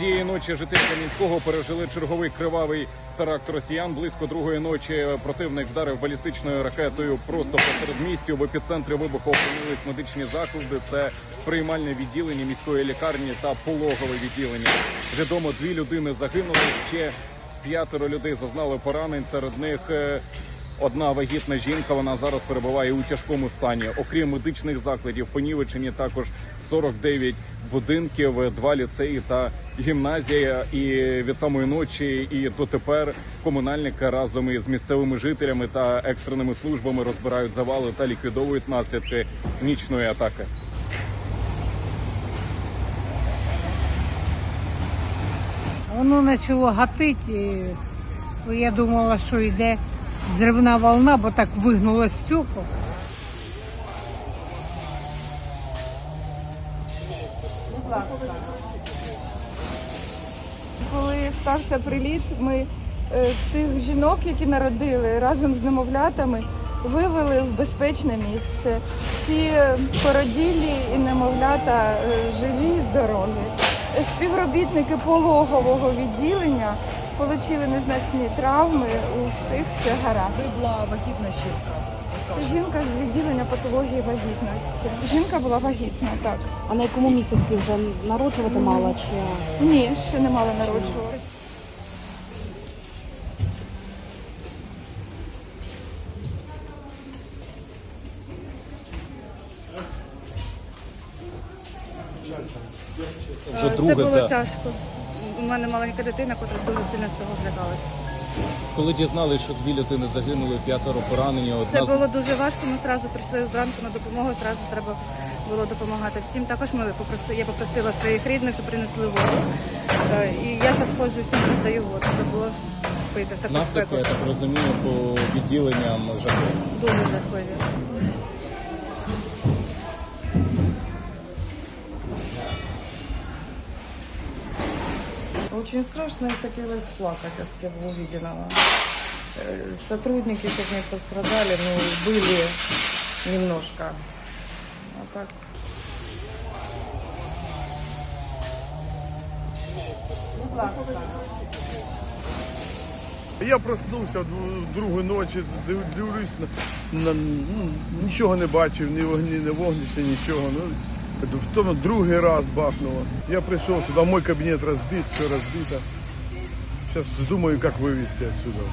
Цієї ночі жителі Кам'янського пережили черговий кривавий теракт росіян. Близько другої ночі противник вдарив балістичною ракетою просто посеред містю. В епіцентрі вибуху опинились медичні заклади. Це приймальне відділення міської лікарні та пологове відділення. Відомо дві людини загинули. Ще п'ятеро людей зазнали поранень. Серед них е, Одна вагітна жінка, вона зараз перебуває у тяжкому стані. Окрім медичних закладів, понівечені також 49 будинків, два ліцеї та гімназія. І від самої ночі і дотепер комунальники разом із місцевими жителями та екстреними службами розбирають завали та ліквідовують наслідки нічної атаки. Воно почало гатити. Я думала, що йде зривна волна, бо так вигнуло стекло. Коли стався приліт, ми е, всіх жінок, які народили разом з немовлятами, вивели в безпечне місце. Всі породілі і немовлята е, живі і здорові. Співробітники пологового відділення отримали незначні травми. У всіх все гаразд. була вагітна жінка. Це жінка з відділення патології вагітності. Жінка була вагітна, так. А на якому місяці вже народжувати мала чи Ні, ще не мала народжувати. Вже Е, Це було тяжко. У мене маленька дитина, яка дуже сильно з цього злякалася. Коли дізналися, що дві людини загинули, п'ятеро поранені, Це було дуже важко. Ми одразу прийшли вранку на допомогу, одразу треба було допомагати всім. Також ми попросили, я попросила своїх рідних, щоб принесли воду. Е, І я зараз ходжу всім роздаю воду. Це було пити в таку наслідки, спеку. я так розумію, по відділенням жахливі. Дуже жахливі. Очень страшно и хотелось плакать от всего увиденного. Э, Сотрудники хоть не пострадали, но были немножко. А так Я проснувся другу ночі, див- дивлюсь, на, ну, нічого не бачив, ні вогні, ні вогнища, нічого. Ну, тому другий раз бахнуло. Я прийшов сюди, мой кабінет розбит, все розбито. Зараз думаю, як вивезти отсюда.